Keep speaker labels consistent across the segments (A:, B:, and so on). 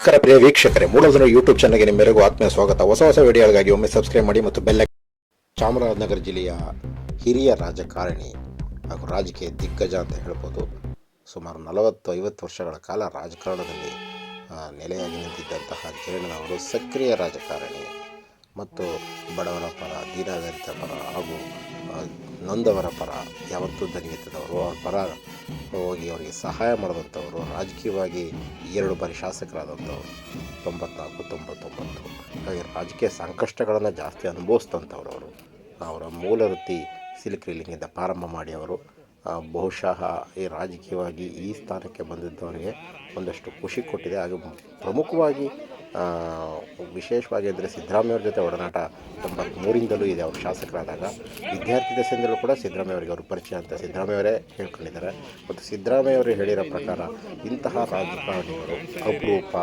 A: ನಮಸ್ಕಾರ ಪ್ರಿಯ ವೀಕ್ಷಕರೇ ಮೂಲಧನ ಯೂಟ್ಯೂಬ್ ಚಾನಲ್ಗೆ ನಿಮ್ಮೆಲ್ಲರಿಗೂ ಆತ್ಮೀಯ ಸ್ವಾಗತ. ಹೊಸ ಹೊಸ ವಿಡಿಯೋಗಳಿಗಾಗಿ ಒಮ್ಮೆ ಸಬ್ಸ್ಕ್ರೈಬ್ ಮಾಡಿ ಮತ್ತು ಬೆಲ್ಲ ಚಾಮರಾಜನಗರ ಜಿಲ್ಲೆಯ ಹಿರಿಯ ರಾಜಕಾರಣಿ ಹಾಗೂ ರಾಜಕೀಯ ದಿಗ್ಗಜ ಅಂತ ಹೇಳ್ಬೋದು. ಸುಮಾರು ನಲವತ್ತು ಐವತ್ತು ವರ್ಷಗಳ ಕಾಲ ರಾಜಕಾರಣದಲ್ಲಿ ನೆಲೆಯಾಗಿ ನಿಂತಿದ್ದಂತಹ ಜಯಣ್ಣನವರು ಸಕ್ರಿಯ ರಾಜಕಾರಣಿ ಮತ್ತು ಬಡವರ ಪರ ದೀನದಲಿತ ಪರ ಹಾಗೂ ನೊಂದವರ ಪರ, ಯಾವತ್ತೂ ದನಿಗೆತ್ತದವರು ಅವ್ರ ಪರ ಹೋಗಿ ಅವರಿಗೆ ಸಹಾಯ ಮಾಡಿದಂಥವರು ರಾಜಕೀಯವಾಗಿ ಎರಡು ಬಾರಿ ಶಾಸಕರಾದಂಥವ್ರು, ತೊಂಬತ್ನಾಲ್ಕು, ತೊಂಬತ್ತೊಂಬತ್ತು, ಹಾಗೆ ರಾಜಕೀಯ ಸಂಕಷ್ಟಗಳನ್ನು ಜಾಸ್ತಿ ಅನುಭವಿಸ್ತಂಥವ್ರು ಅವರು. ಅವರ ಮೂಲ ವೃತ್ತಿ ಸಿಲ್ಕ್ ರೀಲಿಂಗಿಂದ ಪ್ರಾರಂಭ ಮಾಡಿ ಅವರು. ಬಹುಶಃ ಈ ರಾಜಕೀಯವಾಗಿ ಈ ಸ್ಥಾನಕ್ಕೆ ಬಂದಿದ್ದವರಿಗೆ ಒಂದಷ್ಟು ಖುಷಿ ಕೊಟ್ಟಿದೆ. ಹಾಗೂ ಪ್ರಮುಖವಾಗಿ ವಿಶೇಷವಾಗಿ ಅಂದರೆ ಸಿದ್ದರಾಮಯ್ಯವ್ರ ಜೊತೆ ಒಡನಾಟ ತೊಂಬತ್ತ್ಮೂರಿಂದಲೂ ಇದೆ ಅವರು ಶಾಸಕರಾದಾಗ. ವಿದ್ಯಾರ್ಥಿ ದಶೆಯಿಂದಲೂ ಕೂಡ ಸಿದ್ದರಾಮಯ್ಯ ಅವರಿಗೆ ಅವರು ಪರಿಚಯ ಅಂತ ಸಿದ್ದರಾಮಯ್ಯವರೇ ಹೇಳ್ಕೊಂಡಿದ್ದಾರೆ. ಮತ್ತು ಸಿದ್ದರಾಮಯ್ಯವರು ಹೇಳಿರೋ ಪ್ರಕಾರ ಇಂತಹ ರಾಜಕಾರಣಿಗಳು ಅಪರೂಪ,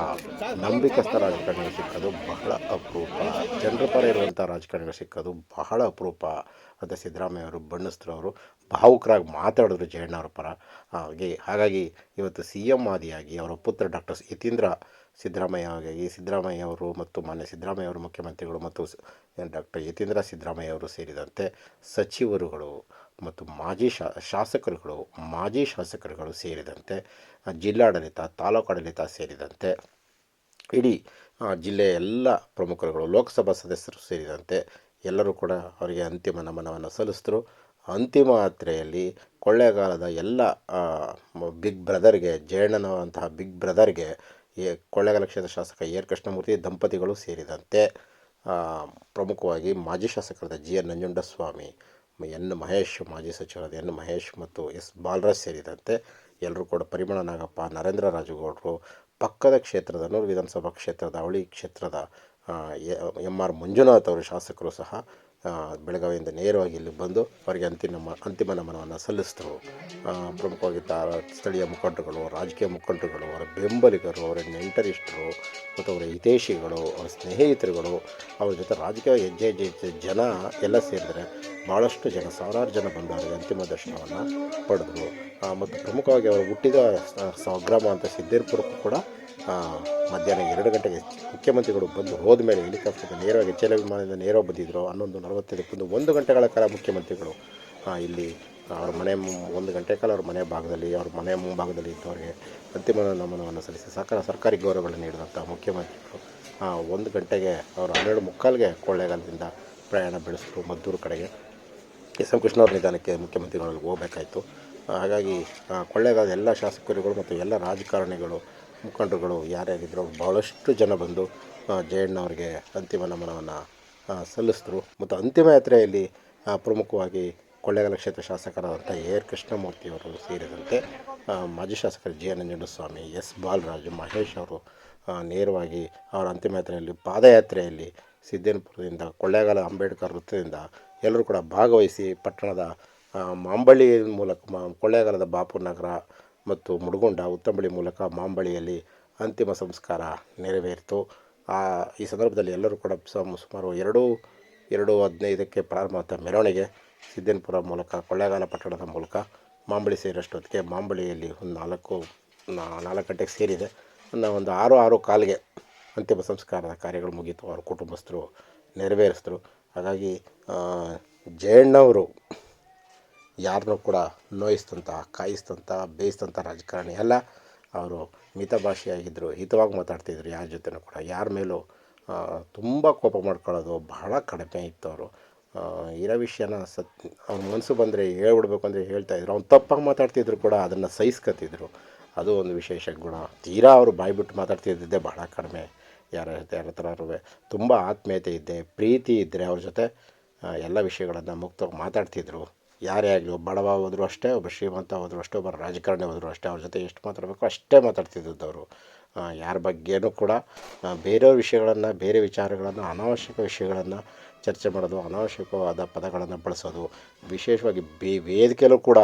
A: ನಂಬಿಕಸ್ಥ ರಾಜಕಾರಣಿಗಳು ಸಿಕ್ಕೋದು ಬಹಳ ಅಪರೂಪ. ಜನರ ಪರ ಇರುವಂಥ ರಾಜಕಾರಣಿಗಳು ಸಿಕ್ಕೋದು ಬಹಳ ಅಪರೂಪ ಅಂತ ಸಿದ್ದರಾಮಯ್ಯವರು ಬಣ್ಣಿಸ್ತರು ಅವರು, ಭಾವುಕರಾಗಿ ಮಾತಾಡಿದ್ರು ಜಯಣ್ಣವ್ರ ಪರ. ಹಾಗೆ, ಹಾಗಾಗಿ ಇವತ್ತು ಸಿ ಎಂ ಆದಿಯಾಗಿ ಅವರ ಪುತ್ರ ಡಾಕ್ಟರ್ ಯತೀಂದ್ರ ಸಿದ್ದರಾಮಯ್ಯ ಈ ಸಿದ್ದರಾಮಯ್ಯ ಅವರು ಮತ್ತು ಮಾನ್ಯ ಸಿದ್ದರಾಮಯ್ಯ ಅವರು ಮುಖ್ಯಮಂತ್ರಿಗಳು ಮತ್ತು ಡಾಕ್ಟರ್ ಯತೀಂದ್ರ ಸಿದ್ದರಾಮಯ್ಯ ಅವರು ಸೇರಿದಂತೆ ಸಚಿವರುಗಳು ಮತ್ತು ಮಾಜಿ ಶಾಸಕರುಗಳು ಮಾಜಿ ಶಾಸಕರುಗಳು ಸೇರಿದಂತೆ ಜಿಲ್ಲಾಡಳಿತ ತಾಲೂಕಾಡಳಿತ ಸೇರಿದಂತೆ, ಇಡೀ ಜಿಲ್ಲೆಯ ಎಲ್ಲ ಪ್ರಮುಖರುಗಳು, ಲೋಕಸಭಾ ಸದಸ್ಯರು ಸೇರಿದಂತೆ ಎಲ್ಲರೂ ಕೂಡ ಅವರಿಗೆ ಅಂತಿಮ ನಮನವನ್ನು ಸಲ್ಲಿಸಿದ್ರು. ಅಂತಿಮ ಯಾತ್ರೆಯಲ್ಲಿ ಕೊಳ್ಳೇಗಾಲದ ಎಲ್ಲ ಬಿಗ್ ಬ್ರದರ್ಗೆ ಜಯಣ್ಣನವಂತಹ ಬಿಗ್ ಬ್ರದರ್ಗೆ ಎ ಕೊಳ್ಳೇಗಾಲ ಕ್ಷೇತ್ರ ಶಾಸಕ ಎರ್ ಕೃಷ್ಣಮೂರ್ತಿ, ದಂಪತಿಗಳು ಸೇರಿದಂತೆ ಪ್ರಮುಖವಾಗಿ ಮಾಜಿ ಶಾಸಕರಾದ G. N Nanjundaswamy, N. Mahesh, ಮಾಜಿ ಸಚಿವರಾದ ಎನ್. ಮಹೇಶ್ ಮತ್ತು ಎಸ್. ಬಾಲರಾಜ್ ಸೇರಿದಂತೆ ಎಲ್ಲರೂ ಕೂಡ ಪರಿಮಳ ನಾಗಪ್ಪ, ನರೇಂದ್ರ ರಾಜುಗೌಡರು ಪಕ್ಕದ ಕ್ಷೇತ್ರದ ವಿಧಾನಸಭಾ ಕ್ಷೇತ್ರದ, ಅವಳಿ ಕ್ಷೇತ್ರದ ಎಂ ಆರ್. ಮಂಜುನಾಥ್ ಅವರು ಶಾಸಕರು ಸಹ ಬೆಳಗಾವಿಯಿಂದ ನೇರವಾಗಿ ಇಲ್ಲಿ ಬಂದು ಅವರಿಗೆ ಅಂತಿಮ ಅಂತಿಮ ನಮನವನ್ನು ಸಲ್ಲಿಸಿದ್ರು. ಪ್ರಮುಖವಾಗಿ ತಾ ಸ್ಥಳೀಯ ಮುಖಂಡರುಗಳು, ರಾಜಕೀಯ ಮುಖಂಡರುಗಳು, ಅವರ ಬೆಂಬಲಿಗರು, ಅವರ ನೆಂಟರಿಷ್ಟರು ಮತ್ತು ಅವರ ಹಿತೈಷಿಗಳು, ಅವರ ಸ್ನೇಹಿತರುಗಳು, ಅವರ ಜೊತೆ ರಾಜಕೀಯ ಹೆಜ್ಜೆ ಹೆಜ್ಜೆ ಜನ ಎಲ್ಲ ಸೇರಿದರೆ ಭಾಳಷ್ಟು ಜನ, ಸಾವಿರಾರು ಜನ ಬಂದು ಅಂತಿಮ ದರ್ಶನವನ್ನು ಪಡೆದರು. ಮತ್ತು ಪ್ರಮುಖವಾಗಿ ಅವರು ಹುಟ್ಟಿದ ಸ್ವಗ್ರಾಮ ಅಂತ ಸಿದ್ದೇರ್ಪುರಕ್ಕೂ ಕೂಡ ಮಧ್ಯಾಹ್ನ ಎರಡು ಗಂಟೆಗೆ ಮುಖ್ಯಮಂತ್ರಿಗಳು ಬಂದು ಹೋದ ಮೇಲೆ ಹೆಲಿಕಾಪ್ಟರ್ ನೇರವಾಗಿ ಎಚ್ ವಿಮಾನದಿಂದ ನೇರವಾಗಿ ಬಂದಿದ್ದರು ಹನ್ನೊಂದು ನಲವತ್ತೈದಕ್ಕೆ ಬಂದು ಒಂದು ಗಂಟೆಗಳ ಕಾಲ ಮುಖ್ಯಮಂತ್ರಿಗಳು ಇಲ್ಲಿ ಅವ್ರ ಮನೆ ಒಂದು ಗಂಟೆ ಕಾಲ ಅವ್ರ ಮನೆ ಭಾಗದಲ್ಲಿ, ಅವ್ರ ಮನೆ ಮುಂಭಾಗದಲ್ಲಿ ಇದ್ದವರಿಗೆ ಅಂತಿಮ ನಮನವನ್ನು ಸಲ್ಲಿಸಿ ಸರ್ಕಾರ, ಸರ್ಕಾರಿ ಗೌರವಗಳನ್ನು ನೀಡಿದಂಥ ಮುಖ್ಯಮಂತ್ರಿಗಳು ಒಂದು ಗಂಟೆಗೆ ಅವರು ಹನ್ನೆರಡು ಮುಕ್ಕಾಲಿಗೆ ಕೊಳ್ಳೇಗಾಲದಿಂದ ಪ್ರಯಾಣ ಬೆಳೆಸಿದ್ರು ಮದ್ದೂರು ಕಡೆಗೆ ಎಸ್ ಎಂ ಕೃಷ್ಣವ್ರ ನಿಧಾನಕ್ಕೆ ಮುಖ್ಯಮಂತ್ರಿಗಳಿಗೆ ಹೋಗಬೇಕಾಯಿತು. ಹಾಗಾಗಿ ಕೊಳ್ಳೇಗಾಲದ ಎಲ್ಲ ಶಾಸಕರುಗಳು ಮತ್ತು ಎಲ್ಲ ರಾಜಕಾರಣಿಗಳು ಮುಖಂಡರುಗಳು ಯಾರ್ಯಾರಿದ್ರು ಭಾಳಷ್ಟು ಜನ ಬಂದು ಜಯಣ್ಣ ಜಯಣ್ಣವ್ರಿಗೆ ಅಂತಿಮ ನಮನವನ್ನು ಸಲ್ಲಿಸಿದ್ರು. ಮತ್ತು ಅಂತಿಮ ಯಾತ್ರೆಯಲ್ಲಿ ಪ್ರಮುಖವಾಗಿ ಕೊಳ್ಳೇಗಾಲ ಕ್ಷೇತ್ರ ಶಾಸಕರಾದಂಥ ಎ ಆರ್ ಕೃಷ್ಣಮೂರ್ತಿಯವರು ಸೇರಿದಂತೆ ಮಾಜಿ ಶಾಸಕರು G N Nanjundaswamy S Balaraju, Mahesh ಅವರು ನೇರವಾಗಿ ಅವರ ಅಂತಿಮ ಯಾತ್ರೆಯಲ್ಲಿ, ಪಾದಯಾತ್ರೆಯಲ್ಲಿ ಸಿದ್ದೇನಪುರದಿಂದ, ಕೊಳ್ಳೇಗಾಲ ಅಂಬೇಡ್ಕರ್ ವೃತ್ತದಿಂದ ಎಲ್ಲರೂ ಕೂಡ ಭಾಗವಹಿಸಿ ಪಟ್ಟಣದ ಮಾಂಬಳ್ಳಿ ಮೂಲಕ, ಮಾ, ಕೊಳ್ಳೇಗಾಲದ ಬಾಪು ನಗರ ಮತ್ತು ಮುಡುಗೊಂಡ ಉತ್ತಂಬಳಿ ಮೂಲಕ ಮಾಂಬಳಿಯಲ್ಲಿ ಅಂತಿಮ ಸಂಸ್ಕಾರ ನೆರವೇರಿತು. ಆ, ಈ ಸಂದರ್ಭದಲ್ಲಿ ಎಲ್ಲರೂ ಕೂಡ ಸಮ- ಸುಮಾರು ಎರಡು ಎರಡು ಹದಿನೈದಕ್ಕೆ ಪ್ರಾರಂಭವಾದ ಮೆರವಣಿಗೆ ಸಿದ್ದೇನಪುರ ಮೂಲಕ ಕೊಳ್ಳೇಗಾಲ ಪಟ್ಟಣದ ಮೂಲಕ ಮಾಂಬಳಿ ಸೇರಷ್ಟೊತ್ತಿಗೆ ಮಾಂಬಳಿಯಲ್ಲಿ ಒಂದು ನಾಲ್ಕು ನಾಲ್ಕು ಗಂಟೆಗೆ ಸೇರಿದೆ. ಅನ್ನೋ ಒಂದು ಆರು ಆರು ಕಾಲಿಗೆ ಅಂತಿಮ ಸಂಸ್ಕಾರದ ಕಾರ್ಯಗಳು ಮುಗೀತು ಅವರ ಕುಟುಂಬಸ್ಥರು ನೆರವೇರಿಸಿದ್ರು. ಹಾಗಾಗಿ ಜಯಣ್ಣವರು ಯಾರನ್ನೂ ಕೂಡ ನೋಯಿಸ್ತಂಥ ಕಾಯಿಸ್ತಂಥ ಬೇಯಿಸ್ತಂಥ ರಾಜಕಾರಣಿ ಅಲ್ಲ. ಅವರು ಮಿತಭಾಷೆಯಾಗಿದ್ದರು ಹಿತವಾಗಿ ಮಾತಾಡ್ತಿದ್ರು ಯಾರ ಜೊತೆನೂ ಕೂಡ. ಯಾರ ಮೇಲೂ ತುಂಬ ಕೋಪ ಮಾಡ್ಕೊಳ್ಳೋದು ಬಹಳ ಕಡಿಮೆ ಇತ್ತು ಅವರು. ಇರೋ ವಿಷಯನ ಸತ್ ಅವ್ನ ಮನಸ್ಸು ಬಂದರೆ ಹೇಳ್ಬಿಡ್ಬೇಕು ಅಂದರೆ ಹೇಳ್ತಾಯಿದ್ರು ಅವ್ನು ತಪ್ಪಾಗಿ ಮಾತಾಡ್ತಿದ್ರು ಕೂಡ ಅದನ್ನು ಸಹಿಸ್ಕೊತಿದ್ರು. ಅದು ಒಂದು ವಿಶೇಷ ಗುಣ. ತೀರಾ ಅವರು ಬಾಯ್ಬಿಟ್ಟು ಮಾತಾಡ್ತಿದ್ದಿದ್ದೆ ಬಹಳ ಕಡಿಮೆ. ಯಾರ ಜೊತೆ, ಯಾರ ಹತ್ರನೂ ತುಂಬ ಆತ್ಮೀಯತೆ ಇದ್ದೆ, ಪ್ರೀತಿ ಇದ್ದರೆ ಅವ್ರ ಜೊತೆ ಎಲ್ಲ ವಿಷಯಗಳನ್ನು ಮುಕ್ತವಾಗಿ ಮಾತಾಡ್ತಿದ್ರು. ಯಾರೇ ಆಗಲಿ, ಒಬ್ಬ ಬಡವ ಹೋದರೂ ಅಷ್ಟೇ, ಒಬ್ಬ ಶ್ರೀಮಂತ ಹೋದರೂ ಅಷ್ಟೇ, ಒಬ್ಬ ರಾಜಕಾರಣಿ ಹೋದರೂ ಅಷ್ಟೇ, ಅವ್ರ ಜೊತೆ ಎಷ್ಟು ಮಾತಾಡಬೇಕು ಅಷ್ಟೇ ಮಾತಾಡ್ತಿದ್ದವರು ಯಾರ ಬಗ್ಗೆನೂ ಕೂಡ ಬೇರೆಯವ್ರ ವಿಷಯಗಳನ್ನು, ಬೇರೆ ವಿಚಾರಗಳನ್ನು, ಅನಾವಶ್ಯಕ ವಿಷಯಗಳನ್ನು ಚರ್ಚೆ ಮಾಡೋದು, ಅನಾವಶ್ಯಕವಾದ ಪದಗಳನ್ನು ಬಳಸೋದು, ವಿಶೇಷವಾಗಿ ಬೇ, ವೇದಿಕೆಯಲ್ಲೂ ಕೂಡ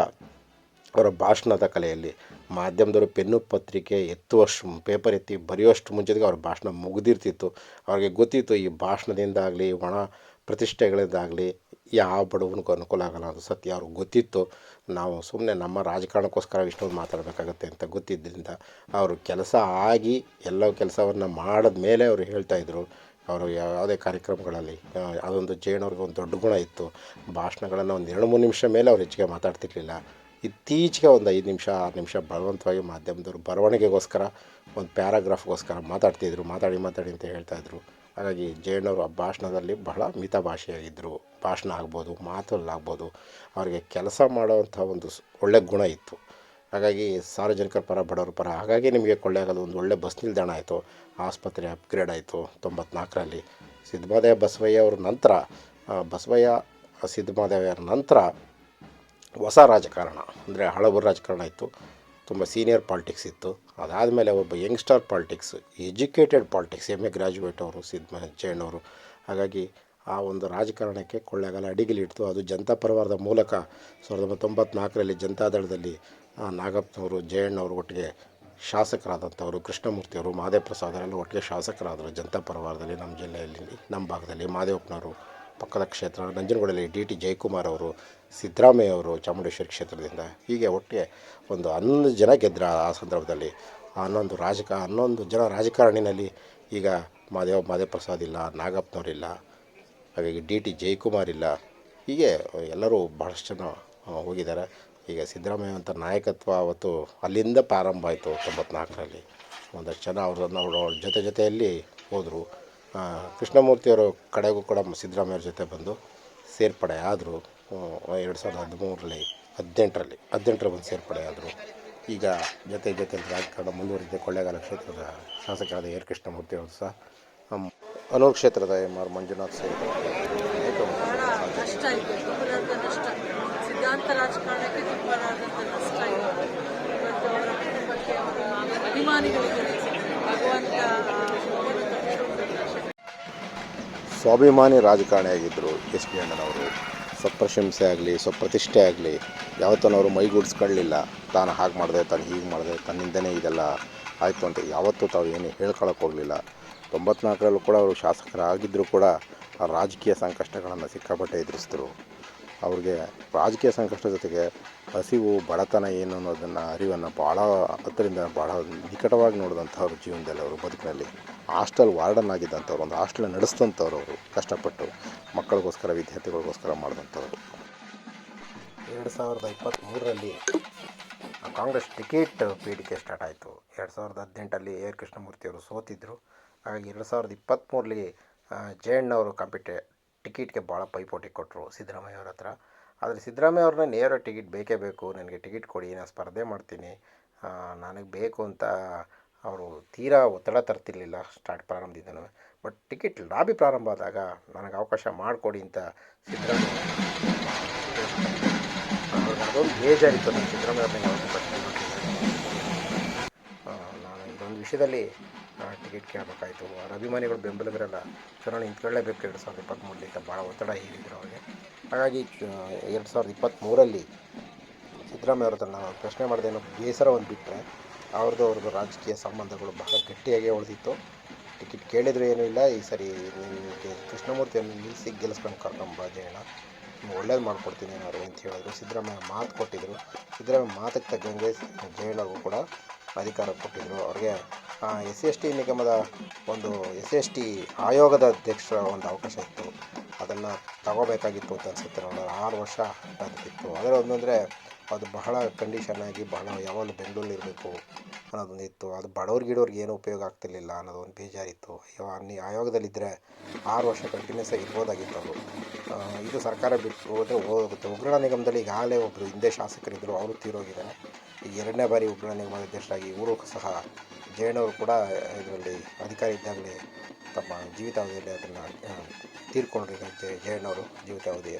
A: ಅವರ ಭಾಷಣದ ಕಲೆಯಲ್ಲಿ ಮಾಧ್ಯಮದವರು ಪೆನ್ನು ಪತ್ರಿಕೆ ಎತ್ತುವಷ್ಟು, ಪೇಪರ್ ಎತ್ತಿ ಬರೆಯುವಷ್ಟು ಮುಂಚೆಗೆ ಅವ್ರ ಭಾಷಣ ಮುಗಿದಿರ್ತಿತ್ತು. ಅವ್ರಿಗೆ ಗೊತ್ತಿತ್ತು ಈ ಭಾಷಣದಿಂದಾಗಲಿ ಒಣ ಪ್ರತಿಷ್ಠೆಗಳಿಂದಾಗಲಿ ಯಾವ ಬಡವನಿಗೂ ಅನುಕೂಲ ಆಗಲ್ಲ ಅದು ಸತ್ಯ ಅವ್ರಿಗೆ ಗೊತ್ತಿತ್ತು ನಾವು ಸುಮ್ಮನೆ ನಮ್ಮ ರಾಜಕಾರಣಕ್ಕೋಸ್ಕರ ಇಷ್ಟೊಂದು ಮಾತಾಡಬೇಕಾಗತ್ತೆ ಅಂತ ಗೊತ್ತಿದ್ದರಿಂದ ಅವರು ಕೆಲಸ ಆಗಿ ಎಲ್ಲ ಕೆಲಸವನ್ನು ಮಾಡಿದ ಮೇಲೆ ಅವರು ಹೇಳ್ತಾಯಿದ್ರು ಅವರು ಯಾವುದೇ ಕಾರ್ಯಕ್ರಮಗಳಲ್ಲಿ ಅದೊಂದು ಜೈನವ್ರಿಗೆ ಒಂದು ದೊಡ್ಡ ಗುಣ ಇತ್ತು. ಭಾಷಣಗಳನ್ನು ಒಂದು ಎರಡು ಮೂರು ನಿಮಿಷ ಮೇಲೆ ಅವ್ರು ಹೆಚ್ಚಿಗೆ ಮಾತಾಡ್ತಿರ್ಲಿಲ್ಲ. ಇತ್ತೀಚೆಗೆ ಒಂದು ಐದು ನಿಮಿಷ, ಆರು ನಿಮಿಷ ಬಲವಂತವಾಗಿ ಮಾಧ್ಯಮದವರು ಬರವಣಿಗೆಗೋಸ್ಕರ, ಒಂದು ಪ್ಯಾರಾಗ್ರಾಫ್ಗೋಸ್ಕರ ಮಾತಾಡ್ತಿದ್ರು. ಮಾತಾಡಿ ಮಾತಾಡಿ ಅಂತ ಹೇಳ್ತಾಯಿದ್ರು ಹಾಗಾಗಿ ಜಯಣ್ಣವರು ಆ ಭಾಷಣದಲ್ಲಿ ಬಹಳ ಮಿತ ಭಾಷೆಯಾಗಿದ್ದರು ಭಾಷಣ ಆಗ್ಬೋದು, ಮಾತಲ್ಲಾಗ್ಬೋದು, ಅವರಿಗೆ ಕೆಲಸ ಮಾಡೋವಂಥ ಒಂದು ಒಳ್ಳೆ ಗುಣ ಇತ್ತು. ಹಾಗಾಗಿ ಸಾರ್ವಜನಿಕರ ಪರ, ಬಡವರ ಪರ, ಹಾಗಾಗಿ ನಿಮಗೆ ಕೊಳ್ಳೇಗಾಲ ಒಂದು ಒಳ್ಳೆ ಬಸ್ ನಿಲ್ದಾಣ ಆಯಿತು. ಆಸ್ಪತ್ರೆ ಅಪ್ಗ್ರೇಡ್ ಆಯಿತು ತೊಂಬತ್ನಾಲ್ಕರಲ್ಲಿ. ಸಿದ್ಧಮಾದೇವ ಬಸವಯ್ಯ ಅವ್ರ ನಂತರ ಬಸವಯ್ಯ ಸಿದ್ದಮಾದೇವರ ನಂತರ ಹೊಸ ರಾಜಕಾರಣ, ಅಂದರೆ ಹಳಬರು ರಾಜಕಾರಣ ಇತ್ತು. ತುಂಬ ಸೀನಿಯರ್ ಪಾಲಿಟಿಕ್ಸ್ ಇತ್ತು. ಅದಾದಮೇಲೆ ಒಬ್ಬ youngster politics educated politics M A graduate ಅವರು ಸಿದ್ಧ ಜೈನವರು ಹಾಗಾಗಿ ಆ ಒಂದು ರಾಜಕಾರಣಕ್ಕೆ ಕೊಳ್ಳೇಗಾಲ ಅಡಿಗಿಲಿಡ್ತು. ಅದು ಜನತಾ ಪರಿವಾರದ ಮೂಲಕ ಸಾವಿರದ ಒಂಬೈನೂರ ತೊಂಬತ್ನಾಲ್ಕರಲ್ಲಿ ಜನತಾದಳದಲ್ಲಿ ನಾಗಪ್ಪನವರು, ಜಯಣ್ಣವರು ಒಟ್ಟಿಗೆ ಶಾಸಕರಾದಂಥವರು, ಕೃಷ್ಣಮೂರ್ತಿಯವರು ಮಹದೇವ್ ಪ್ರಸಾದ್ ಅವರೆಲ್ಲ ಒಟ್ಟಿಗೆ ಶಾಸಕರಾದರು ಜನತಾ ಪರಿವಾರದಲ್ಲಿ ನಮ್ಮ ಜಿಲ್ಲೆಯಲ್ಲಿ, ನಮ್ಮ ಭಾಗದಲ್ಲಿ. ಮಹದೇವಪ್ಪನವರು ಪಕ್ಕದ ಕ್ಷೇತ್ರ, ನಂಜನಗೂಡಲ್ಲಿ ಡಿ ಟಿ ಜಯಕುಮಾರ್ ಅವರು, ಸಿದ್ದರಾಮಯ್ಯ ಅವರು ಚಾಮುಂಡೇಶ್ವರಿ ಕ್ಷೇತ್ರದಿಂದ ಹೀಗೆ ಒಟ್ಟಿಗೆ ಒಂದು ಹನ್ನೊಂದು ಜನ ಗೆದ್ದರು ಆ ಸಂದರ್ಭದಲ್ಲಿ. ಹನ್ನೊಂದು ರಾಜಕ, ಹನ್ನೊಂದು ಜನ ರಾಜಕಾರಣಿನಲ್ಲಿ ಈಗ ಮಾದೇವ ಮಾದೇವ ಪ್ರಸಾದ್ ಇಲ್ಲ. ನಾಗಪ್ಪನವರಿಲ್ಲ ಹಾಗಾಗಿ ಡಿ ಟಿ ಜಯಕುಮಾರ್ ಇಲ್ಲ. ಹೀಗೆ ಎಲ್ಲರೂ ಬಹಳಷ್ಟು ಜನ ಹೋಗಿದ್ದಾರೆ. ಈಗ ಸಿದ್ದರಾಮಯ್ಯ ಅಂತ ನಾಯಕತ್ವ ಅವತ್ತು ಅಲ್ಲಿಂದ ಪ್ರಾರಂಭ ಆಯಿತು ತೊಂಬತ್ನಾಲ್ಕರಲ್ಲಿ. ಒಂದಷ್ಟು ಜನ ಅವ್ರನ್ನ ಅವ್ರ ಜೊತೆ ಜೊತೆಯಲ್ಲಿ ಹೋದರು. ಕೃಷ್ಣಮೂರ್ತಿಯವರು ಕಡೆಗೂ ಕೂಡ ಸಿದ್ದರಾಮಯ್ಯವ್ರ ಜೊತೆ ಬಂದು ಸೇರ್ಪಡೆ ಆದರು. ಎರಡು ಸಾವಿರದ ಹದಿಮೂರರಲ್ಲಿ, ಹದಿನೆಂಟರಲ್ಲಿ, ಹದಿನೆಂಟರ ಬಂದು ಸೇರ್ಪಡೆ ಆದರು. ಈಗ ಜೊತೆ ಜೊತೆ ರಾಜಕಾರಣ ಮುಂದುವರಿದ ಕೊಳ್ಳೇಗಾಲ ಕ್ಷೇತ್ರದ ಶಾಸಕರಾದ ಎರ್ ಕೃಷ್ಣಮೂರ್ತಿಯವರು ಸಹ. ಅನೂರು ಕ್ಷೇತ್ರದ ಎಂ ಆರ್ ಮಂಜುನಾಥ್
B: ಬಹಳ ನಷ್ಟ ಇದೆ. ತುಂಬಲಾರದ ನಷ್ಟ. ಸಿದ್ಧಾಂತ ರಾಜಕಾರಣಕ್ಕೆ ತುಂಬಲಾದಂಥ ನಷ್ಟ ಇದೆ. ಇವತ್ತು ಅವರ ಕುಟುಂಬಕ್ಕೆ ಅವರ ಅಭಿಮಾನಿಗಳಿಗೆ ಭಗವಂತ
A: ಸ್ವಾಭಿಮಾನಿ ರಾಜಕಾರಣಿ ರಾಜಕಾರಣಿಯಾಗಿದ್ದರು ಎಸ್ ಪಿ ಅಣ್ಣನವರು. ಸ್ವಪ್ರಶಂಸೆ ಆಗಲಿ, ಸ್ವಪ್ರತಿಷ್ಠೆ ಆಗಲಿ ಯಾವತ್ತನವರು ಮೈಗೂಡಿಸ್ಕೊಳ್ಳಿಲ್ಲ. ತಾನು ಹಾಗೆ ಮಾಡಿದೆ, ತಾನು ಹೀಗೆ ಮಾಡಿದೆ, ತನ್ನಿಂದನೇ ಇದೆಲ್ಲ ಆಯಿತು ಅಂತ ಯಾವತ್ತೂ ತಾವು ಏನು ಹೇಳ್ಕೊಳಕ್ಕೆ ಹೋಗಲಿಲ್ಲ. ತೊಂಬತ್ನಾಲ್ಕರಲ್ಲೂ ಕೂಡ ಅವರು ಶಾಸಕರಾಗಿದ್ದರೂ ಕೂಡ ರಾಜಕೀಯ ಸಂಕಷ್ಟಗಳನ್ನು ಸಿಕ್ಕಾಪಟ್ಟೆ ಎದುರಿಸಿದ್ರು. ಅವ್ರಿಗೆ ರಾಜಕೀಯ ಸಂಕಷ್ಟ ಜೊತೆಗೆ ಹಸಿವು, ಬಡತನ ಏನು ಅನ್ನೋದನ್ನು, ಅರಿವನ್ನು ಭಾಳ ಹತ್ತರಿಂದ ಭಾಳ ನಿಕಟವಾಗಿ ನೋಡಿದಂಥವ್ರು ಜೀವನದಲ್ಲಿ ಅವರು ಬದುಕಿನಲ್ಲಿ. ಹಾಸ್ಟೆಲ್ ವಾರ್ಡನ್ ಆಗಿದ್ದಂಥವ್ರು, ಒಂದು ಹಾಸ್ಟೆಲ್ ನಡೆಸಿದಂಥವ್ರು ಅವರು ಕಷ್ಟಪಟ್ಟು ಮಕ್ಕಳಿಗೋಸ್ಕರ, ವಿದ್ಯಾರ್ಥಿಗಳಿಗೋಸ್ಕರ ಮಾಡಿದಂಥವ್ರು. ಎರಡು ಸಾವಿರದ ಇಪ್ಪತ್ತ್ಮೂರರಲ್ಲಿ ಕಾಂಗ್ರೆಸ್ ಟಿಕೆಟ್ ಪೀಡಿಕೆ ಸ್ಟಾರ್ಟ್ ಆಯಿತು. ಎರಡು ಸಾವಿರದ ಹದಿನೆಂಟಲ್ಲಿ ಎ ಆರ್ ಕೃಷ್ಣಮೂರ್ತಿಯವರು ಸೋತಿದ್ದರು ಹಾಗಾಗಿ ಎರಡು ಸಾವಿರದ ಇಪ್ಪತ್ತ್ಮೂರರಲ್ಲಿ ಜಯಣ್ಣವರು ಕಾಂಪಿಟೇ ಟಿಕೆಟ್ಗೆ ಭಾಳ ಪೈಪೋಟಿ ಕೊಟ್ಟರು ಸಿದ್ದರಾಮಯ್ಯ ಅವ್ರ ಹತ್ರ. ಆದರೆ ಸಿದ್ದರಾಮಯ್ಯ ಅವ್ರನ್ನ ನೇರ ಟಿಕೆಟ್ ಬೇಕೇ ಬೇಕು, ನನಗೆ ಟಿಕೆಟ್ ಕೊಡಿ ನಾನು ಸ್ಪರ್ಧೆ ಮಾಡ್ತೀನಿ. ನನಗೆ ಬೇಕು ಅಂತ ಅವರು ತೀರಾ ಒತ್ತಡ ತರ್ತಿರ್ಲಿಲ್ಲ ಸ್ಟಾರ್ಟ್ ಪ್ರಾರಂಭದಿಂದನೂ. ಬಟ್ ಟಿಕೆಟ್ ಲಾಬಿ ಪ್ರಾರಂಭ ಆದಾಗ ನನಗೆ ಅವಕಾಶ ಮಾಡಿಕೊಡಿ ಅಂತ ಸಿದ್ದರಾಮಯ್ಯ ಅದೊಂದು ಬೇಜಾರಿತ್ತು ನಾನು ಸಿದ್ದರಾಮಯ್ಯ ನಾನು ಇದೊಂದು ವಿಷಯದಲ್ಲಿ ಟಿಕೆಟ್ ಕೇಳಬೇಕಾಯ್ತು. ಅವ್ರ ಅಭಿಮಾನಿಗಳು ಬೆಂಬಲಿಗರೆಲ್ಲ ಚುನಾವಣೆ ನಿಂತ್ಕೊಳ್ಳೇಬೇಕು ಎರಡು ಸಾವಿರದ ಇಪ್ಪತ್ತ್ಮೂರಲ್ಲಿ ಅಂತ ಭಾಳ ಒತ್ತಡ ಹೇರಿದ್ರು ಅವ್ರಿಗೆ. ಹಾಗಾಗಿ ಎರಡು ಸಾವಿರದ ಇಪ್ಪತ್ತ್ಮೂರಲ್ಲಿ ಸಿದ್ದರಾಮಯ್ಯ ಅವ್ರ ಹತ್ರ ನಾನು ಪ್ರಶ್ನೆ ಬೇಸರ ಒಂದು ಬಿಟ್ಟರೆ ಅವ್ರದ್ದು ಅವ್ರದ್ದು ರಾಜಕೀಯ ಸಂಬಂಧಗಳು ಬಹಳ ಗಟ್ಟಿಯಾಗೇ ಉಳಿದಿತ್ತು. ಟಿಕೆಟ್ ಕೇಳಿದ್ರು ಏನೂ ಇಲ್ಲ, ಈ ಸರಿ ನಿಮಗೆ ಕೃಷ್ಣಮೂರ್ತಿಯನ್ನು ನಿಲ್ಲಿಸಿ ಗೆಲ್ಲಿಸ್ಕೊಂಡು ಕರ್ಕೊಂಬ ಜಯಣ್ಣ. ಒಳ್ಳೇದು ಮಾಡಿಕೊಡ್ತೀನಿ ಅವರು ಅಂತ ಹೇಳಿದ್ರು. ಸಿದ್ದರಾಮಯ್ಯ ಮಾತು ಕೊಟ್ಟಿದ್ದರು ಸಿದ್ದರಾಮಯ್ಯ ಮಾತಕ್ಕೆ ತಕ್ಕಂಗೆ ಜಯಣ್ಣಗೂ ಕೂಡ ಅಧಿಕಾರ ಕೊಟ್ಟಿದ್ದರು ಅವ್ರಿಗೆ ಎಸ್ ಸಿ ಎಸ್ ಟಿ ನಿಗಮದ ಒಂದು ಎಸ್ ಎಸ್ ಟಿ ಆಯೋಗದ ಅಧ್ಯಕ್ಷರ ಒಂದು ಅವಕಾಶ ಇತ್ತು. ಅದನ್ನು ತಗೋಬೇಕಾಗಿತ್ತು ಅಂತ ಅನಿಸುತ್ತೆ ನೋಡೋಣ ಆರು ವರ್ಷ ಅದಕ್ಕಿತ್ತು ಅದರ ಒಂದಂದರೆ ಅದು ಬಹಳ ಕಂಡೀಷನ್ ಆಗಿ ಬಹಳ ಯಾವಾಗಲೂ ಬೆಂಗಳೂರಲ್ಲಿ ಇರಬೇಕು ಅನ್ನೋದೊಂದು ಇತ್ತು. ಅದು ಬಡವ್ರಿಗೆ ಗಿಡೋರ್ಗೆ ಏನೂ ಉಪಯೋಗ ಆಗ್ತಿರ್ಲಿಲ್ಲ ಅನ್ನೋದು ಒಂದು ಬೇಜಾರಿತ್ತು. ನೀ ಆಯೋಗದಲ್ಲಿದ್ದರೆ ಆರು ವರ್ಷ ಕಂಟಿನ್ಯೂಸ್ ಆಗಿ ಇರ್ಬೋದಾಗಿತ್ತು ಅದು. ಇದು ಸರ್ಕಾರ ಬಿಟ್ಟು ಹೋದರೆ ಹೋಗುತ್ತೆ. ಉಗ್ರಣ ನಿಗಮದಲ್ಲಿ ಈಗಾಗಲೇ ಒಬ್ಬರು ಹಿಂದೆ ಶಾಸಕರಿದ್ದರು ಅವರು ತೀರೋಗಿದ್ದಾರೆ. ಈಗ ಎರಡನೇ ಬಾರಿ ಉಗ್ರಣ ನಿಗಮದ ಅಧ್ಯಕ್ಷರಾಗಿ ಇವರು ಸಹ ಜಯಣ್ಣವರು ಕೂಡ ಇದರಲ್ಲಿ ಅಧಿಕಾರಿ ಇದ್ದಾಗಲೇ ತಮ್ಮ ಜೀವಿತಾವಧಿಯಲ್ಲಿ ಅದನ್ನು ತೀರ್ಕೊಂಡ್ರು ಈಗ ಜಯ ಜಯಣ್ಣವರು ಜೀವಿತಾವಧಿ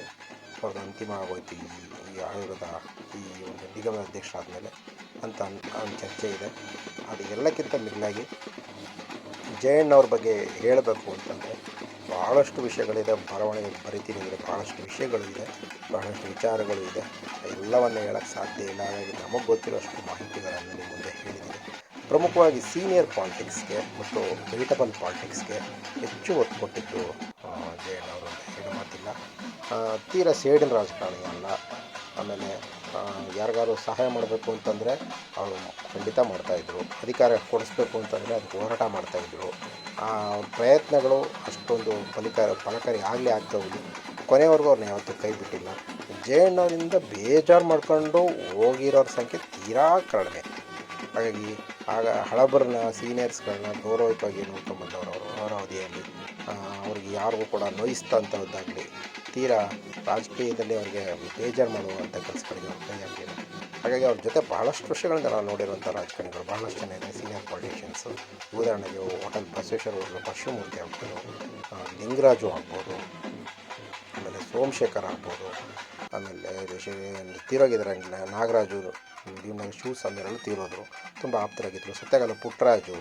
A: ಅವ್ರದ್ದು ಅಂತಿಮ ಆಗೋಯ್ತು ಈ ಈ ಆಯೋಗದ ಈ ಒಂದು ನಿಗಮದ ಅಧ್ಯಕ್ಷರಾದಮೇಲೆ ಅಂತ ಅನ್- ಒಂದು ಚರ್ಚೆ ಇದೆ. ಅದು ಎಲ್ಲಕ್ಕಿಂತ ಮಿಗಿಲಾಗಿ ಜಯಣ್ಣವ್ರ ಬಗ್ಗೆ ಹೇಳಬೇಕು ಅಂತಂದರೆ ಭಾಳಷ್ಟು ವಿಷಯಗಳಿದೆ ಬರವಣಿಗೆ ಬರಿತೀನಿ ಅಂದರೆ ಭಾಳಷ್ಟು ವಿಷಯಗಳು ಇದೆ, ಬಹಳಷ್ಟು ವಿಚಾರಗಳು ಇದೆ. ಎಲ್ಲವನ್ನು ಹೇಳೋಕ್ಕೆ ಸಾಧ್ಯ ಇಲ್ಲ. ಹಾಗಾಗಿ ನಮಗೆ ಗೊತ್ತಿರೋಷ್ಟು ಮಾಹಿತಿಗಳನ್ನು ನಿಮ್ಮ ಮುಂದೆ ಹೇಳಿದ್ದೀನಿ. ಪ್ರಮುಖವಾಗಿ ಸೀನಿಯರ್ ಪಾಲಿಟಿಕ್ಸ್ಗೆ ಮತ್ತು ವೆಜಿಟಬಲ್ ಪಾಲಿಟಿಕ್ಸ್ಗೆ ಹೆಚ್ಚು ಒತ್ತು ಕೊಟ್ಟಿದ್ದು ಆ, ಜಯಣ್ಣವರು ಅಂತ ಹೇಳಬಹುದು ಮಾತಿಲ್ಲ ಆ, ತೀರಾ ಸೇಡಿನ ರಾಜಕಾರಣಿ ಅಲ್ಲ. ಆಮೇಲೆ ಯಾರಿಗಾದ್ರು ಸಹಾಯ ಮಾಡಬೇಕು ಅಂತಂದರೆ ಅವರು ಖಂಡಿತ ಮಾಡ್ತಾಯಿದ್ರು ಅಧಿಕಾರ ಕೊಡಿಸ್ಬೇಕು ಅಂತಂದರೆ ಅದಕ್ಕೆ ಹೋರಾಟ ಮಾಡ್ತಾಯಿದ್ರು ಆ ಪ್ರಯತ್ನಗಳು ಅಷ್ಟೊಂದು ಫಲಿಕಾರ, ಫಲಕಾರಿ ಆಗಲಿ ಆಗ್ತಾ ಕೊನೆವರೆಗೂ ಅವ್ರನ್ನ ಯಾವತ್ತೂ ಕೈ ಬಿಟ್ಟಿಲ್ಲ. ಜಯಣ್ಣವರಿಂದ ಬೇಜಾರು ಮಾಡ್ಕೊಂಡು ಹೋಗಿರೋರ ಸಂಖ್ಯೆ ತೀರಾ ಕಡಿಮೆ. ಹಾಗಾಗಿ, ಆಗ ಹಳಬರನ್ನ ಸೀನಿಯರ್ಸ್ಗಳನ್ನ ಗೌರವಯುತವಾಗಿ ಅವರು ಅವರ ಅವಧಿಯಲ್ಲಿ. ಅವ್ರಿಗೆ ಯಾರಿಗೂ ಕೂಡ ನೋಯಿಸ್ತಂಥದ್ದಾಗಲಿ ತೀರಾ ರಾಜಕೀಯದಲ್ಲಿ ಅವ್ರಿಗೆ ಬೇಜಾರು ಮಾಡುವಂಥ ಕೆಲಸಗಳಿಗೆ ಅವ್ರ ಹಾಗಾಗಿ ಅವ್ರ ಜೊತೆ ಭಾಳಷ್ಟು ವರ್ಷಗಳಿಂದ ನಾವು ನೋಡಿರುವಂಥ ರಾಜಕಾರಣಿಗಳು ಭಾಳಷ್ಟು ಜನ ಇದೆ ಸೀನಿಯರ್ ಪೊಲಿಟಿಷಿಯನ್ಸು ಉದಾಹರಣೆಗೆ ಹೋಟೆಲ್ ಬಸವೇಶ್ವರ ಅವರು, ಪರಶುಮೂರ್ತಿ ಆಗ್ಬೋದು ಲಿಂಗರಾಜು ಆಗ್ಬೋದು, ಆಮೇಲೆ ಸೋಮಶೇಖರ್ ಆಗ್ಬೋದು, ಆಮೇಲೆ ತೀರೋಗಿದ್ದಾರೆ ನಾಗರಾಜು ಭೀಮನಗರ ಶೂಸ್ ಅಂದರೆ ತೀರೋದು ತುಂಬ ಆಪ್ತರಾಗಿದ್ದರು ಸತ್ಯಗಾಲ ಪುಟ್ಟರಾಜು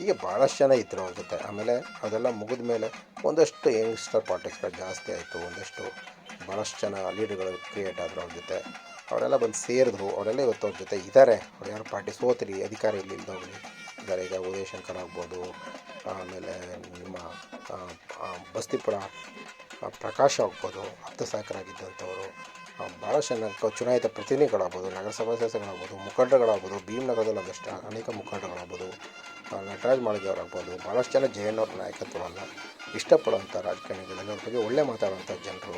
A: ಹೀಗೆ ಭಾಳಷ್ಟು ಜನ ಇದ್ದರು ಅವ್ರ ಜೊತೆ. ಆಮೇಲೆ ಅದೆಲ್ಲ ಮುಗಿದ ಮೇಲೆ ಒಂದಷ್ಟು ಯಂಗ್ಸ್ಟರ್ ಪಾಲಿಟಿಕ್ಸ್ಗಳು ಜಾಸ್ತಿ ಆಯಿತು. ಒಂದಷ್ಟು ಭಾಳಷ್ಟು ಜನ ಲೀಡರ್ಗಳು ಕ್ರಿಯೇಟ್ ಆದರು ಅವ್ರ ಜೊತೆ. ಅವರೆಲ್ಲ ಬಂದು ಸೇರಿದ್ರು. ಅವರೆಲ್ಲ ಇವತ್ತು ಅವ್ರ ಜೊತೆ ಇದ್ದಾರೆ. ಅವ್ರು ಯಾರು ಪಾರ್ಟಿ ಸೋತ್ರಿ ಅಧಿಕಾರ ಇಲ್ಲಿ ಇಲ್ದವ್ರು ಇದ್ದಾರೆ. ಈಗ ಉದಯ ಶಂಕರ್ ಆಗ್ಬೋದು ಆಮೇಲೆ ನಿಮ್ಮ ಬಸ್ತಿಪುರ ಪ್ರಕಾಶ್ ಆಗ್ಬೋದು ಆಪ್ತ ಸಹಕಾರಾಗಿದ್ದಂಥವರು ಭಾಳಷ್ಟು ಜನ ಚುನಾಯಿತ ಪ್ರತಿನಿಧಿಗಳಾಗ್ಬೋದು ನಗರಸಭಾ ಸದಸ್ಯಗಳಾಗ್ಬೋದು ಮುಖಂಡರುಗಳಾಗ್ಬೋದು ಭೀಮನಗರದಲ್ಲಿ ಅದಷ್ಟು ಅನೇಕ ಮುಖಂಡರುಗಳಾಗ್ಬೋದು. ಆ, ನಟರಾಜ್ ಮಾಳಿಗೆ ಅವರಾಗ್ಬೋದು. ಭಾಳಷ್ಟು ಜನ ಜಯಣ್ಣವ್ರ ನಾಯಕತ್ವವನ್ನು ಇಷ್ಟಪಡುವಂಥ ರಾಜಕಾರಣಿಗಳಲ್ಲಿ ಅವ್ರ ಬಗ್ಗೆ ಒಳ್ಳೆ ಮಾತಾಡುವಂಥ ಜನರು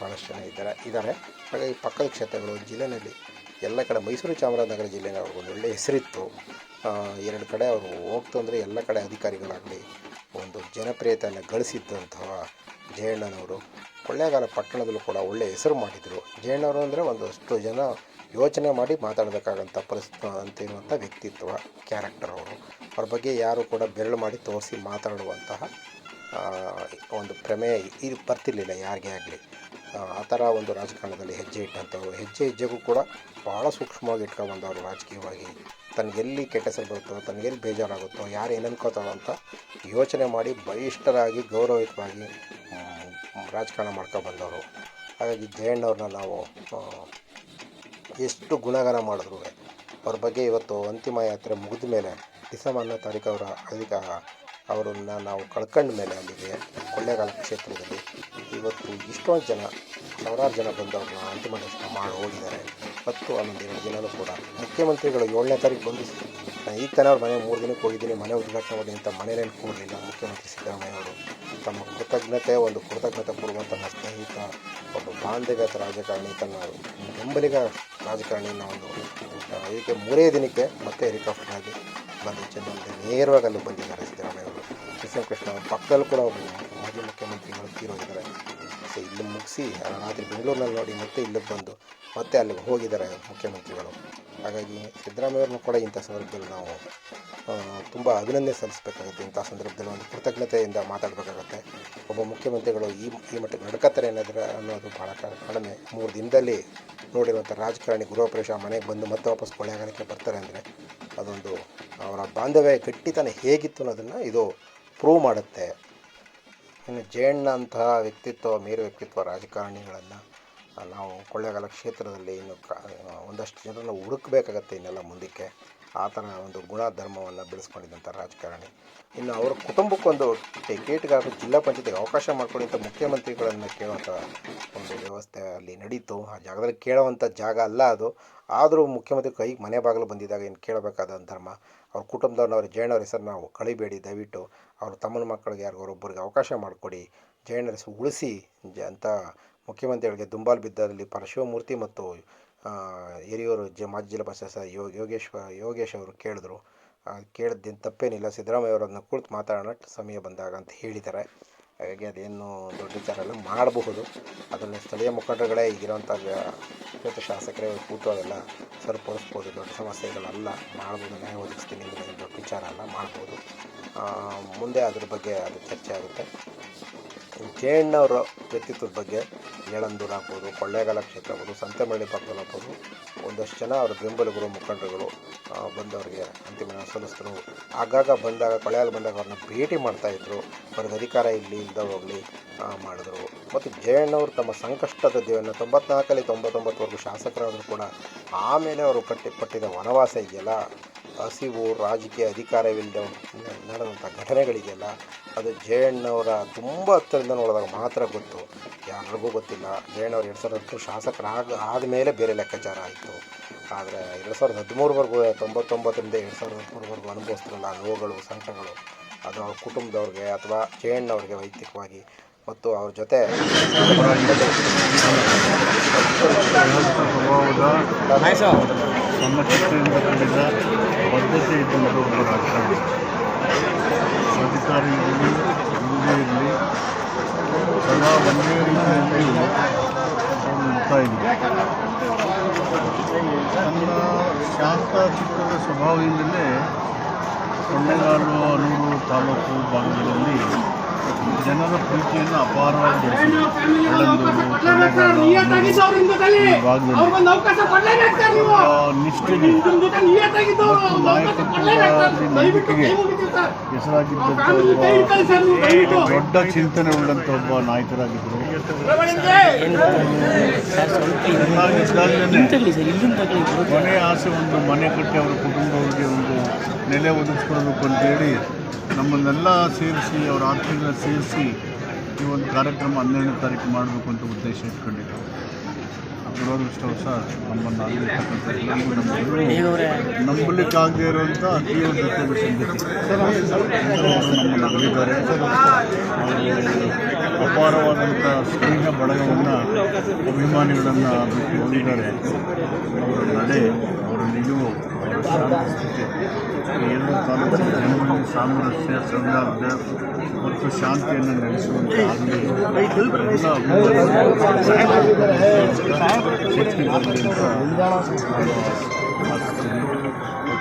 A: ಭಾಳಷ್ಟು ಜನ ಇದ್ದಾರೆ. ಇದ್ದಾರೆ, ಹಾಗಾಗಿ ಪಕ್ಕದ ಕ್ಷೇತ್ರಗಳು ಜಿಲ್ಲೆಯಲ್ಲಿ ಎಲ್ಲ ಕಡೆ, ಮೈಸೂರು ಚಾಮರಾಜನಗರ ಜಿಲ್ಲೆಯವ್ರ ಒಂದು ಒಳ್ಳೆ ಹೆಸರಿತ್ತು. ಎರಡು ಕಡೆ ಅವರು ಹೋಗ್ತು ಅಂದರೆ ಎಲ್ಲ ಕಡೆ ಅಧಿಕಾರಿಗಳಾಗಲಿ ಒಂದು ಜನಪ್ರಿಯತೆಯನ್ನು ಗಳಿಸಿದ್ದಂತಹ ಜಯಣ್ಣನವರು. ಕೊಳ್ಳೇಗಾಲ ಪಟ್ಟಣದಲ್ಲೂ ಕೂಡ ಒಳ್ಳೆಯ ಹೆಸರು ಮಾಡಿದರು. ಜಯಣ್ಣವರು ಅಂದರೆ ಒಂದಷ್ಟು ಜನ ಯೋಚನೆ ಮಾಡಿ ಮಾತಾಡಬೇಕಾಗಂಥ ಪರಿಸ್ಥಿತಿ ಅಂತಿರುವಂಥ ವ್ಯಕ್ತಿತ್ವ ಕ್ಯಾರೆಕ್ಟರ್ ಅವರು. ಅವ್ರ ಬಗ್ಗೆ ಯಾರು ಕೂಡ ಬೆರಳು ಮಾಡಿ ತೋರಿಸಿ ಮಾತಾಡುವಂತಹ ಒಂದು ಪ್ರಮೇಯ ಇದು ಬರ್ತಿರ್ಲಿಲ್ಲ ಯಾರಿಗೇ ಆಗಲಿ. ಆ ಥರ ಒಂದು ರಾಜಕಾರಣದಲ್ಲಿ ಹೆಜ್ಜೆ ಇಟ್ಟಂಥವ್ರು. ಹೆಜ್ಜೆ ಹೆಜ್ಜೆಗೂ ಕೂಡ ಭಾಳ ಸೂಕ್ಷ್ಮವಾಗಿ ಇಟ್ಕೊಂಡ್ಬಂದವರು ರಾಜಕೀಯವಾಗಿ. ತನಗೆಲ್ಲಿ ಕೆಟ್ಟ ಹೆಸರು ಬರುತ್ತೋ ತನಗೆಲ್ಲಿ ಬೇಜಾರಾಗುತ್ತೋ, ಯಾರು ಏನು ಅನ್ಕೋತಾರೋ ಅಂತ ಯೋಚನೆ ಮಾಡಿ ಬಲಿಷ್ಠರಾಗಿ, ಗೌರವಯುತವಾಗಿ ರಾಜಕಾರಣ ಮಾಡ್ಕೊಬಂದವರು ಹಾಗಾಗಿ ಜಯಣ್ಣವ್ರನ್ನ ನಾವು ಎಷ್ಟು ಗುಣಗಾನ ಮಾಡಿದ್ರು. ಅವ್ರ ಬಗ್ಗೆ ಇವತ್ತು ಅಂತಿಮ ಯಾತ್ರೆ ಮುಗಿದ ಮೇಲೆ ಡಿಸೆಂಬರ್ ಹನ್ನೊಂದನೇ ತಾರೀಕು ಅವರ ಅಧಿಕ ಅವರನ್ನು ನಾವು ಕಳ್ಕೊಂಡ ಮೇಲೆ ಅಲ್ಲಿಗೆ ಕೊಳ್ಳೇಗಾಲ ಕ್ಷೇತ್ರದಲ್ಲಿ ಇವತ್ತು ಇಷ್ಟೊಂದು ಜನ ಸಾವಿರಾರು ಜನ ಬಂದು ಅವ್ರನ್ನ ಅಂತಿಮ ದರ್ಶನ ಮಾಡಿ ಹೋಗಿದ್ದಾರೆ. ಹತ್ತು ಹನ್ನೊಂದು ಎರಡು ದಿನವೂ ಕೂಡ ಮುಖ್ಯಮಂತ್ರಿಗಳು ಏಳನೇ ತಾರೀಕು ಬಂದು ನಾನು ಈಗ ತಾನೇ ಅವ್ರ ಮನೆ ಮೂರು ದಿನಕ್ಕೆ ಹೋಗಿದ್ದೀನಿ, ಮನೆ ಉದ್ಘಾಟನೆ ಮಾಡಿ ಅಂತ ಮನೇಲೇನು ಕೂಡಲಿಲ್ಲ ಮುಖ್ಯಮಂತ್ರಿ ಸಿದ್ದರಾಮಯ್ಯ ಅವರು. ತಮ್ಮ ಕೃತಜ್ಞತೆ, ಒಂದು ಕೃತಜ್ಞತೆ ಪೂರ್ವ ತನ್ನ ಸ್ನೇಹಿತ, ಒಬ್ಬ ಬಾಂಧವ್ಯತ ರಾಜಕಾರಣಿ, ತನ್ನ ಬೆಂಬಲಿಗ ರಾಜಕಾರಣಿಯನ್ನು ಒಂದು ಇದಕ್ಕೆ ಮೂರೇ ದಿನಕ್ಕೆ ಮತ್ತೆ ಹೆಲಿಕಾಪ್ಟರ್ ಆಗಿ ಬಂದು ಚೆನ್ನಾಗಿ ನೇರವಾಗಿ ಅಲ್ಲಿ ಬಂದಿದ್ದಾರೆ ಸಿದ್ದರಾಮಯ್ಯ ಅವರು ಕೃಷ್ಣ ಕೃಷ್ಣ ಅವ್ರ ಪಕ್ಕದಲ್ಲೂ ಕೂಡ ಒಬ್ಬರು ಮಾಜಿ ಮುಖ್ಯಮಂತ್ರಿಗಳು ತೀರೋಗಿದ್ದಾರೆ ಸೊ ಇಲ್ಲಿ ಮುಗಿಸಿ ರಾತ್ರಿ ಬೆಂಗಳೂರಿನಲ್ಲಿ ನೋಡಿ ಮತ್ತೆ ಇಲ್ಲಿಗೆ ಬಂದು ಮತ್ತೆ ಅಲ್ಲಿಗೆ ಹೋಗಿದ್ದಾರೆ ಮುಖ್ಯಮಂತ್ರಿಗಳು. ಹಾಗಾಗಿ ಸಿದ್ದರಾಮಯ್ಯವ್ರನ್ನೂ ಕೂಡ ಇಂಥ ಸಂದರ್ಭದಲ್ಲಿ ನಾವು ತುಂಬ ಅಭಿನಂದನೆ ಸಲ್ಲಿಸಬೇಕಾಗುತ್ತೆ ಇಂಥ ಸಂದರ್ಭದಲ್ಲಿ ಒಂದು ಕೃತಜ್ಞತೆಯಿಂದ ಮಾತಾಡಬೇಕಾಗುತ್ತೆ. ಒಬ್ಬ ಮುಖ್ಯಮಂತ್ರಿಗಳು ಈ ಈ ಮಟ್ಟಕ್ಕೆ ನಡ್ಕತ್ತಾರೆ ಅನ್ನೋದ್ರ ಅನ್ನೋದು ಭಾಳ ಕಡಿಮೆ. ಮೂರು ದಿನದಲ್ಲಿ ನೋಡಿರುವಂಥ ರಾಜಕಾರಣಿ ಗೃಹ ಪ್ರವೇಶ ಮನೆಗೆ ಬಂದು ಮತ್ತೆ ವಾಪಸ್ ಕೊಳ್ಳೆಗಾಲಕ್ಕೆ ಬರ್ತಾರೆ ಅಂದರೆ ಅದೊಂದು ಅವರ ಬಾಂಧವ್ಯ ಗಟ್ಟಿತನ ಹೇಗಿತ್ತು ಅನ್ನೋದನ್ನು ಇದು ಪ್ರೂವ್ ಮಾಡುತ್ತೆ. ಇನ್ನು ಜಯಣ್ಣ ವ್ಯಕ್ತಿತ್ವ, ಮೇರು ವ್ಯಕ್ತಿತ್ವ ರಾಜಕಾರಣಿಗಳನ್ನು ನಾವು ಕೊಳ್ಳೇಗಾಲ ಕ್ಷೇತ್ರದಲ್ಲಿ ಇನ್ನು ಕ ಒಂದಷ್ಟು ಜನರನ್ನು ಹುಡುಕಬೇಕಾಗತ್ತೆ ಇನ್ನೆಲ್ಲ ಮುಂದಕ್ಕೆ. ಆ ಥರ ಒಂದು ಗುಣ ಧರ್ಮವನ್ನು ಬೆಳೆಸ್ಕೊಂಡಿದ್ದಂಥ ರಾಜಕಾರಣಿ. ಇನ್ನು ಅವರ ಕುಟುಂಬಕ್ಕೊಂದು ಟಿಕೆಟ್ಗಾಗಿ ಜಿಲ್ಲಾ ಪಂಚಾಯತಿಗೆ ಅವಕಾಶ ಮಾಡ್ಕೊಡಿ ಮುಖ್ಯಮಂತ್ರಿಗಳನ್ನು ಕೇಳುವಂಥ ಒಂದು ವ್ಯವಸ್ಥೆ ಅಲ್ಲಿ ನಡೀತು. ಆ ಜಾಗದಲ್ಲಿ ಕೇಳುವಂಥ ಜಾಗ ಅಲ್ಲ ಅದು. ಆದರೂ ಮುಖ್ಯಮಂತ್ರಿ ಕೈಗೆ ಮನೆ ಬಾಗಿಲು ಬಂದಿದ್ದಾಗ ಏನು ಕೇಳಬೇಕಾದ ಧರ್ಮ, ಅವ್ರ ಕುಟುಂಬದವ್ರವ್ರ ಜಯಣ್ಣವ್ರ ಹೆಸರು ನಾವು ಕಳಿಬೇಡಿ. ದಯವಿಟ್ಟು ಅವ್ರ ತಮ್ಮನ ಮಕ್ಕಳಿಗೆ ಯಾರಿಗೊಬ್ಬರಿಗೆ ಅವಕಾಶ ಮಾಡಿಕೊಡಿ. ಜಯಣ್ಣರ ಹೆಸರು ಉಳಿಸಿ. ಅಂತ ಮುಖ್ಯಮಂತ್ರಿಗಳಿಗೆ ದುಂಬಾಲು ಬಿದ್ದಲ್ಲಿ ಪರಶಿವಮೂರ್ತಿ ಮತ್ತು ಹಿರಿಯೂರು ಜ, ಮಾಜಿ ಜಿಲ್ಲಾ ಪಂಚಾಯತ್ ಸದಸ್ಯ ಯೋ ಯೋಗೇಶ್ವ ಯೋಗೇಶ್ ಅವರು ಕೇಳಿದ್ರು. ಕೇಳಿದ್ದೇನು ತಪ್ಪೇನಿಲ್ಲ, ಸಿದ್ದರಾಮಯ್ಯ ಅವರನ್ನು ಕುಳಿತು ಮಾತಾಡೋಣ ಸಮಯ ಬಂದಾಗ ಅಂತ ಹೇಳಿದ್ದಾರೆ. ಹಾಗಾಗಿ ಅದೇನು ದೊಡ್ಡ ವಿಚಾರ ಎಲ್ಲ ಮಾಡಬಹುದು. ಅದನ್ನು ಸ್ಥಳೀಯ ಮುಖಂಡರುಗಳೇ ಈಗಿರೋಂಥ ಕ್ಷೇತ್ರ ಶಾಸಕರೇ ಕೂತು ಅದೆಲ್ಲ ಸರಿಪಡಿಸ್ಬೋದು. ದೊಡ್ಡ ಸಮಸ್ಯೆಗಳಲ್ಲ, ಮಾಡ್ಬೋದು, ನ್ಯಾಯ ಒದಗಿಸ್ತೀನಿ ಅನ್ನೋದು ದೊಡ್ಡ ವಿಚಾರ ಎಲ್ಲ ಮಾಡ್ಬೋದು. ಮುಂದೆ ಅದ್ರ ಬಗ್ಗೆ ಅದು ಚರ್ಚೆ ಆಗುತ್ತೆ. ಜಯಣ್ಣವರ ವ್ಯಕ್ತಿತ್ವದ ಬಗ್ಗೆ ಯಳಂದೂರು ಆಗ್ಬೋದು ಕೊಳ್ಳೇಗಾಲ ಕ್ಷೇತ್ರ ಆಗ್ಬೋದು ಸಂತೆಮಳ್ಳಿ ಪಕ್ಕದಲ್ಲಿ ಆಗ್ಬೋದು ಒಂದಷ್ಟು ಜನ ಅವರ ಬೆಂಬಲಿಗರು, ಮುಖಂಡರುಗಳು ಬಂದವರಿಗೆ ಅಂತಿಮ ಸಲ್ಲಿಸಿದ್ರು. ಆಗಾಗ ಬಂದಾಗ, ಕೊಳ್ಳೇಗಾಲ ಬಂದಾಗ ಅವ್ರನ್ನ ಭೇಟಿ ಮಾಡ್ತಾಯಿದ್ರು ಅವ್ರಿಗೆ ಅಧಿಕಾರ ಇಲ್ಲಿ ಇಲ್ಲದ ಹೋಗಲಿ ಮಾಡಿದ್ರು. ಮತ್ತು ಜಯಣ್ಣವರು ತಮ್ಮ ಸಂಕಷ್ಟದ ದೇವನ ತೊಂಬತ್ನಾಲ್ಕಲ್ಲಿ ತೊಂಬತ್ತೊಂಬತ್ತವರೆಗೂ ಶಾಸಕರಾದರೂ ಕೂಡ ಆಮೇಲೆ ಅವರು ಕಟ್ಟಿ ಪಟ್ಟಿದ ವನವಾಸ ಇದೆಯಲ್ಲ, ಹಸಿವು, ರಾಜಕೀಯ ಅಧಿಕಾರವಿಲ್ಲದೆ ನಡೆದಂಥ ಘಟನೆಗಳಿದೆಯಲ್ಲ, ಅದು ಜಯಣ್ಣವರ ತುಂಬ ಹತ್ತಿರದಿಂದ ನೋಡಿದಾಗ ಮಾತ್ರ ಗೊತ್ತು. ಯಾರಿಗೂ ಗೊತ್ತಿಲ್ಲ. ಜಯಣ್ಣವ್ರು ಎರಡು ಸಾವಿರದ ಹತ್ತು ಶಾಸಕರಾಗ ಆದಮೇಲೆ ಬೇರೆ ಲೆಕ್ಕಾಚಾರ ಆಯಿತು. ಆದರೆ ಎರಡು ಸಾವಿರದ ಹದಿಮೂರವರೆಗೂ, ತೊಂಬತ್ತೊಂಬತ್ತರಿಂದ ಎರಡು ಸಾವಿರದ ಹದಿಮೂರವರೆಗೂ ಅನುಭವಿಸ್ತಿರಲ್ಲ ನೋವುಗಳು ಸಂಕಟಗಳು ಅದು ಅವ್ರ ಕುಟುಂಬದವ್ರಿಗೆ ಅಥವಾ ಜಯಣ್ಣವ್ರಿಗೆ ವೈಯಕ್ತಿಕವಾಗಿ ಮತ್ತು ಅವ್ರ ಜೊತೆ
C: ಸ್ವಭಾವದ ಸದಾ ಒಂದೇ ರೀತಿಯಲ್ಲಿ ಅವರು ಇರ್ತಾ ಇದ್ರು ತನ್ನ ಶಾಂತ ಚಿತ್ತದ ಸ್ವಭಾವದಿಂದಲೇ ಕೊಂಡೆಗಾಲು ಅನೂರು ತಾಲೂಕು ಭಾಗಗಳಲ್ಲಿ ಜನರ ಪ್ರೀತಿಯನ್ನು ಅಪಾರವಾಗಿ ನಿಷ್ಠೆಗೆ ನಂಬಿಕೆಗೆ ಹೆಸರಾಗಿದ್ದಂಥ ದೊಡ್ಡ ಚಿಂತನೆ ಉಳ್ಳಂಥ ಒಬ್ಬ ನಾಯಕರಾಗಿದ್ದರು. ಮನೆ ಕೊನೆ ಆಸೆ ಒಂದು ಮನೆ ಕಟ್ಟಿ ಅವರ ಕುಟುಂಬವರಿಗೆ ಒಂದು ನೆಲೆ ಒದಗಿಸ್ಕೊಳ್ಬೇಕು ಅಂತೇಳಿ ನಮ್ಮನ್ನೆಲ್ಲ ಸೇರಿಸಿ ಅವರ ಆರ್ಥಿಕ ಸೇರಿಸಿ ಈ ಒಂದು ಕಾರ್ಯಕ್ರಮ ಹನ್ನೆರಡನೇ ತಾರೀಕು ಮಾಡಬೇಕು ಅಂತ ಉದ್ದೇಶ ಇಟ್ಕೊಂಡಿದ್ರು ದುರದೃಷ್ಟವಶ ನಮ್ಮನ್ನು ಆಗಿರ್ತಕ್ಕಂಥ ಎಲ್ಲರಿಗೂ ನಮ್ಮನ್ನು ನಂಬಲಿಕ್ಕಾಗದೇ ಇರುವಂಥ ಅತೀವ ಸಂಗತಿ ಅವರು ನಮ್ಮನ್ನು ಅಗಲಿದ್ದಾರೆ ಅಪಾರವಾದಂಥ ಸ್ನೇಹ ಬಳಗವನ್ನು ಅಭಿಮಾನಿಗಳನ್ನು ಬಿಟ್ಟು ಹೋಗಿದ್ದಾರೆ. ಅವರ ನಡೆ ಅವರ ನಿಲುವು ಅವರ ಸ್ಥಿತಿ. ಎರಡು ತಾಲೂಕಿನ ಜನರಲ್ಲಿ ಸಾಮರಸ್ಯ, ಸೌಹಾರ್ದ ಮತ್ತು ಶಾಂತಿಯನ್ನು ನೆಲೆಸುವಂಥ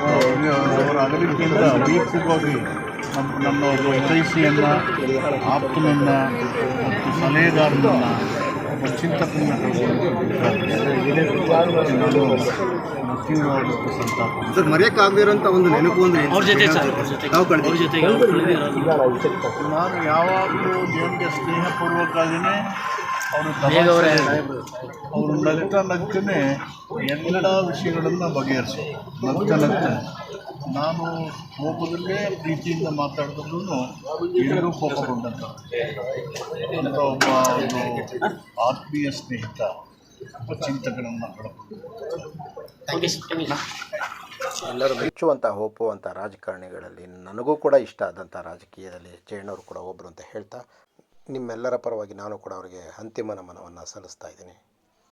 C: ಅವರ ಅಗಲಿಕೆಯಿಂದ ವೈಯಕ್ತಿಕವಾಗಿ ನಮ್ಮ ನಮ್ಮ ಒಬ್ಬ ಹಿತೈಷಿಯನ್ನು ಆಪ್ತನನ್ನು ಮತ್ತು ಸಲಹೆಗಾರನನ್ನು ಒಬ್ಬ ಚಿಂತಕನನ್ನು ಕಳ್ಕೊಂಡು ನಾನು ತೀವ್ರವಾದಂಥ ಸಂತಾಪ
D: ಸರ್ ಮರೆಯಕ್ಕಾಗದೇ ಇರೋಂಥ ಒಂದು ನೆನಪು ಅಂದರೆ ಅವ್ರ ಜೊತೆ ನಾವು ಕಳೆದ
C: ನಾನು ಯಾವಾಗಲೂ ದೇವರಿಗೆ ಸ್ನೇಹಪೂರ್ವಕವಾಗಿಯೇ ಅವರು ಅವರು ನಗ್ತ ನಗ್ತಾನೆ ಎಲ್ಲ ವಿಷಯಗಳನ್ನು ಬಗೆಹರಿಸೋದು ನಗ್ತ ನಗ್ತಾನೆ ನಾನು ಕೋಪದಲ್ಲೇ ಪ್ರೀತಿಯಿಂದ ಮಾತಾಡಿದ್ರು ಎಲ್ಲರೂ ಕೋಪಗೊಂಡಂತ. ಅಂತ ಒಬ್ಬ ಒಂದು ಆತ್ಮೀಯ ಸ್ನೇಹಿತ ಒಬ್ಬ ಚಿಂತಕನನ್ನು ಕಳ್ಕೊಂಡು
A: ಎಲ್ಲರೂ ಮೆಚ್ಚುವಂಥ ಅಂತ ರಾಜಕಾರಣಿಗಳಲ್ಲಿ ನನಗೂ ಕೂಡ ಇಷ್ಟ ಆದಂಥ ರಾಜಕೀಯದಲ್ಲಿ ಜಯಣ್ಣವರು ಕೂಡ ಒಬ್ಬರು ಅಂತ ಹೇಳ್ತಾ, ನಿಮ್ಮೆಲ್ಲರ ಪರವಾಗಿ ನಾನು ಕೂಡ ಅವರಿಗೆ ಅಂತಿಮ ನಮನವನ್ನು ಸಲ್ಲಿಸ್ತಾ ಇದ್ದೀನಿ.